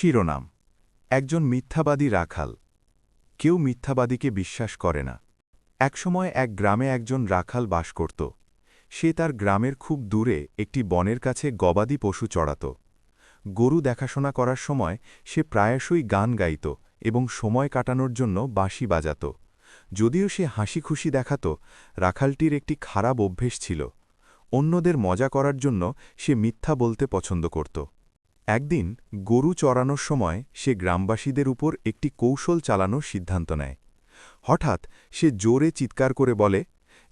শিরোনাম। একজন মিথ্যাবাদী রাখাল। কেউ মিথ্যাবাদীকে বিশ্বাস করে না। একসময় এক গ্রামে একজন রাখাল বাস করত। সে তার গ্রামের খুব দূরে একটি বনের কাছে গবাদি পশু চড়াত। গরু দেখাশোনা করার সময় সে প্রায়শই গান গাইত এবং সময় কাটানোর জন্য বাঁশি বাজাত। যদিও সে হাসি খুশি দেখাত, রাখালটির একটি খারাপ অভ্যেস ছিল। অন্যদের মজা করার জন্য সে মিথ্যা বলতে পছন্দ করত। একদিন গরু চড়ানোর সময় সে গ্রামবাসীদের উপর একটি কৌশল চালানোর সিদ্ধান্ত নেয়। হঠাৎ সে জোরে চিৎকার করে বলে,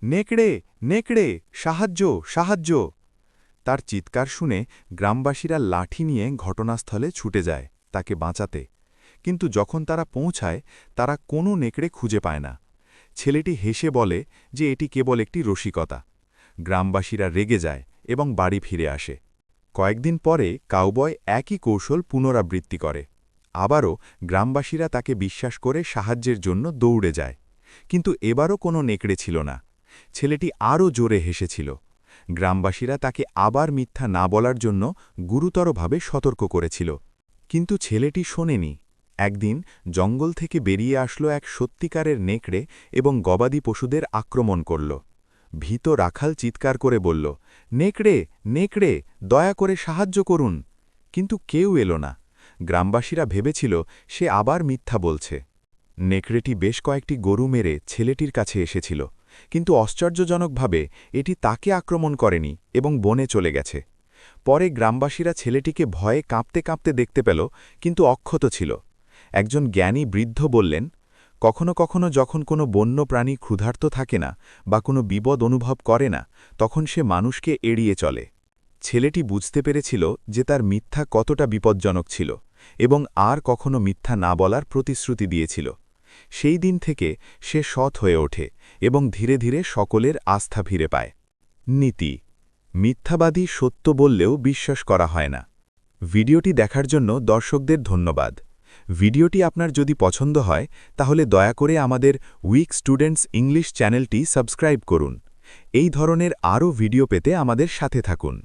নেকড়ে নেকড়ে, সাহায্য সাহায্য! তার চিৎকার শুনে গ্রামবাসীরা লাঠি নিয়ে ঘটনাস্থলে ছুটে যায় তাকে বাঁচাতে। কিন্তু যখন তারা পৌঁছায়, তারা কোনো নেকড়ে খুঁজে পায় না। ছেলেটি হেসে বলে যে, এটি কেবল একটি রসিকতা। গ্রামবাসীরা রেগে যায় এবং বাড়ি ফিরে আসে। কয়েকদিন পরে কাউবয় একই কৌশল পুনরাবৃত্তি করে। আবারও গ্রামবাসীরা তাকে বিশ্বাস করে সাহায্যের জন্য দৌড়ে যায়। কিন্তু এবারও কোনো নেকড়ে ছিল না। ছেলেটি আরও জোরে হেসেছিল। গ্রামবাসীরা তাকে আবার মিথ্যা না বলার জন্য গুরুতরভাবে সতর্ক করেছিল। কিন্তু ছেলেটি শোনেনি। একদিন জঙ্গল থেকে বেরিয়ে আসলো এক সত্যিকারের নেকড়ে এবং গবাদি পশুদের আক্রমণ করল। ভীত রাখাল চিৎকার করে বলল, নেকড়ে নেকড়ে, দয়া করে সাহায্য করুন। কিন্তু কেউ এলো না। গ্রামবাসীরা ভেবেছিল, সে আবার মিথ্যা বলছে। নেকড়েটি বেশ কয়েকটি গরু মেরে ছেলেটির কাছে এসেছিল। কিন্তু আশ্চর্যজনকভাবে এটি তাকে আক্রমণ করেনি এবং বনে চলে গেছে। পরে গ্রামবাসীরা ছেলেটিকে ভয়ে কাঁপতে কাঁপতে দেখতে পেল, কিন্তু অক্ষত ছিল। একজন জ্ঞানী বৃদ্ধ বললেন কখনো কখনো যখন কোনো বন্য প্রাণী ক্ষুধার্ত থাকে না বা কোনো বিপদ অনুভব করে না, তখন সে মানুষকে এড়িয়ে চলে। ছেলেটি বুঝতে পেরেছিল যে তার মিথ্যা কতটা বিপজ্জনক ছিল এবং আর কখনো মিথ্যা না বলার প্রতিশ্রুতি দিয়েছিল। সেই দিন থেকে সে সৎ হয়ে ওঠে এবং ধীরে ধীরে সকলের আস্থা ফিরে পায়। নীতি। মিথ্যাবাদী সত্য বললেও বিশ্বাস করা হয় না। ভিডিওটি দেখার জন্য দর্শকদের ধন্যবাদ। ভিডিওটি আপনার যদি পছন্দ হয়, তাহলে দয়া করে আমাদের উইক স্টুডেন্টস ইংলিশ চ্যানেলটি সাবস্ক্রাইব করুন। এই ধরনের আরও ভিডিও পেতে আমাদের সাথে থাকুন।